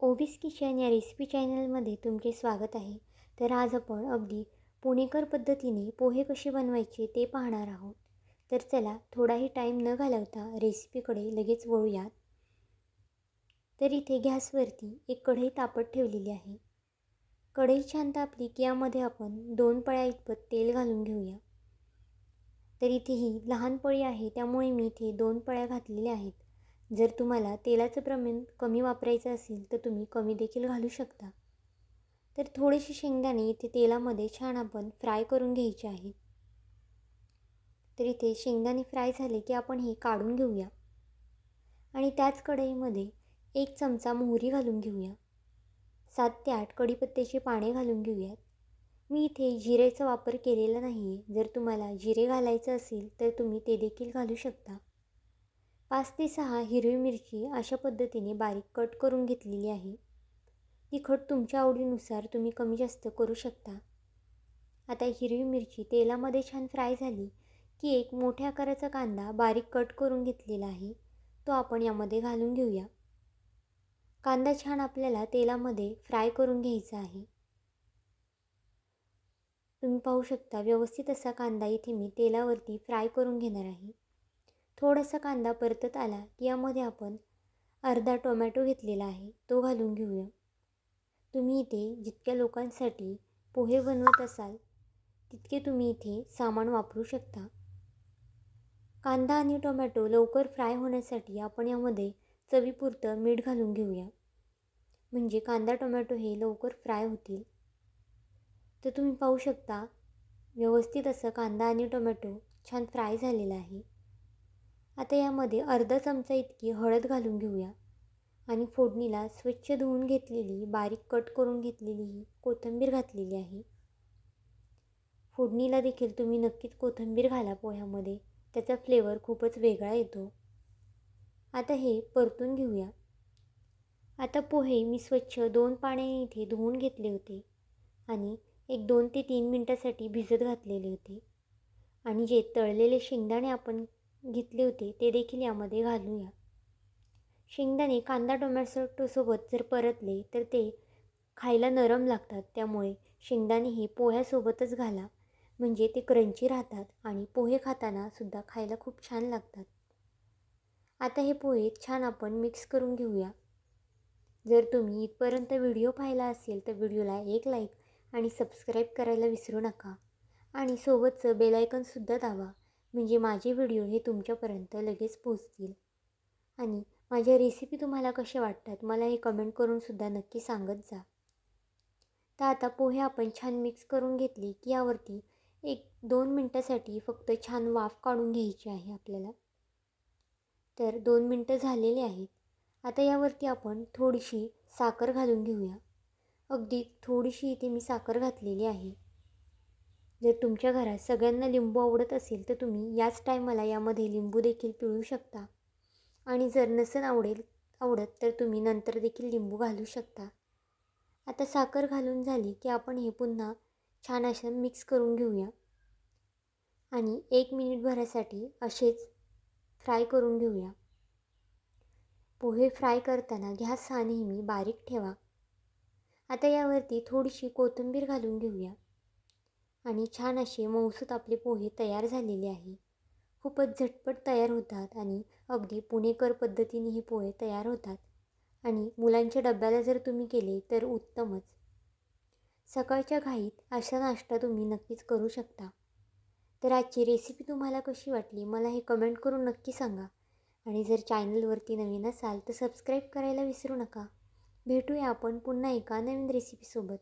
Obese kitchen या recipe चॅनलमध्ये तुमचे स्वागत आहे. तर आज आपण अगदी पुणेकर पद्धतीने पोहे कसे बनवायचे ते पाहणार आहोत. तर चला थोडाही टाईम न घालवता रेसिपीकडे लगेच वळूयात. तर इथे गॅसवरती एक कढई तापत ठेवलेली आहे. कढई छान तापली की यामध्ये आपण दोन पळ्या इतपत तेल घालून घेऊया. तर इथे ही लहान पळी आहे त्यामुळे मी इथे दोन पळ्या घातलेल्या आहेत. जर तुम्हाला तेलाचं प्रमाण कमी वापरायचं असेल तर तुम्ही कमी देखील घालू शकता. तर थोडेसे शेंगदाणे इथे तेलामध्ये छान आपण फ्राय करून घ्यायचे आहेत. तर इथे शेंगदाणे फ्राय झाले की आपण हे काढून घेऊया. आणि त्याच कढईमध्ये एक चमचा मोहरी घालून घेऊया. सात ते आठ कढीपत्त्याची पाने घालून घेऊयात. मी इथे जिरेचा वापर केलेला नाही आहे जर तुम्हाला जिरे घालायचं असेल तर तुम्ही ते देखील घालू शकता. पाच ते सहा हिरवी मिरची अशा पद्धतीने बारीक कट करून घेतलेली आहे. तिखट तुमच्या आवडीनुसार तुम्ही कमी जास्त करू शकता. आता हिरवी मिरची तेलामध्ये छान फ्राय झाली की एक मोठ्या आकाराचा कांदा बारीक कट करून घेतलेला आहे. तो आपण यामध्ये घालून घेऊया. कांदा छान आपल्याला तेलामध्ये फ्राय करून घ्यायचा आहे. तुम्ही पाहू शकता व्यवस्थित असा कांदा इथे मी तेलावरती फ्राय करून घेणार आहे. थोडासा कांदा परतत आला की यामध्ये आपण अर्धा टोमॅटो घेतलेला आहे तो घालून घेऊया. तुम्ही इथे जितक्या लोकांसाठी पोहे बनवत असाल तितके तुम्ही इथे सामान वापरू शकता. कांदा आणि टोमॅटो लवकर फ्राय होण्यासाठी आपण यामध्ये चवीपुरतं मीठ घालून घेऊया. म्हणजे कांदा टोमॅटो हे लवकर फ्राय होतील. तर तुम्ही पाहू शकता व्यवस्थित असं कांदा आणि टोमॅटो छान फ्राय झालेला आहे. आता यामध्ये अर्धा चमचा इतकी हळद घालून घेऊया. आणि फोडणीला स्वच्छ धुवून घेतलेली बारीक कट करून घेतलेली ही कोथिंबीर घातलेली आहे. फोडणीला देखील तुम्ही नक्कीच कोथिंबीर घाला पोह्यामध्ये त्याचा फ्लेवर खूपच वेगळा येतो. आता हे परतून घेऊया. आता पोहे मी स्वच्छ दोन पाण्याने इथे धुवून घेतले होते. आणि एक दोन ते तीन मिनटासाठी भिजत घातलेले होते. आणि जे तळलेले शेंगदाणे आपण घेतले होते ते देखील यामध्ये घालूया. शेंगदाणे कांदा टोमॅटोसोबत जर परतले तर ते खायला नरम लागतात. त्यामुळे शेंगदाणे हे पोह्यासोबतच घाला. म्हणजे ते क्रंची राहतात आणि पोहे खाताना सुद्धा खायला खूप छान लागतात. आता हे पोहे छान आपण मिक्स करून घेऊया. जर तुम्ही इथपर्यंत व्हिडिओ पाहिला असेल तर व्हिडिओला एक लाईक आणि सबस्क्राईब करायला विसरू नका. आणि सोबतचं बेलायकनसुद्धा दावा म्हणजे माझे व्हिडिओ हे तुमच्यापर्यंत लगेच पोचतील. आणि माझ्या रेसिपी तुम्हाला कशा वाटतात मला हे कमेंट करूनसुद्धा नक्की सांगत जा. तर आता पोहे आपण छान मिक्स करून घेतली की यावरती एक दोन मिनटासाठी फक्त छान वाफ काढून घ्यायची आहे आपल्याला. तर दोन मिनटं झालेले आहेत. आता यावरती आपण थोडीशी साखर घालून घेऊया. अगदी थोडीशी इथे मी साखर घातलेली आहे. जर तुमच्या घरात सगळ्यांना लिंबू आवडत असेल तर तुम्ही याच टायमाला यामध्ये लिंबू देखील पिळू शकता. आणि जर नसेल आवडेल आवडत तर तुम्ही नंतर देखील लिंबू घालू शकता. आता साखर घालून झाली की आपण हे पुन्हा छान असं मिक्स करून घेऊया. आणि एक मिनिटभरासाठी असेच फ्राय करून घेऊया. पोहे फ्राय करताना गॅस हा नेहमी बारीक ठेवा. आता यावरती थोडीशी कोथिंबीर घालून घेऊया. आणि छान असे मऊसूत आपले पोहे तयार झालेले आहे. खूपच झटपट तयार होतात आणि अगदी पुणेकर पद्धतीने हे पोहे तयार होतात. आणि मुलांच्या डब्याला जर तुम्ही केले तर उत्तमच. सकाळच्या घाईत असा नाश्ता तुम्ही नक्कीच करू शकता. तर आजची रेसिपी तुम्हाला कशी वाटली मला हे कमेंट करून नक्की सांगा. आणि जर चॅनलवरती नवीन असाल तर सबस्क्राईब करायला विसरू नका. भेटूया आपण पुन्हा एका नवीन रेसिपीसोबत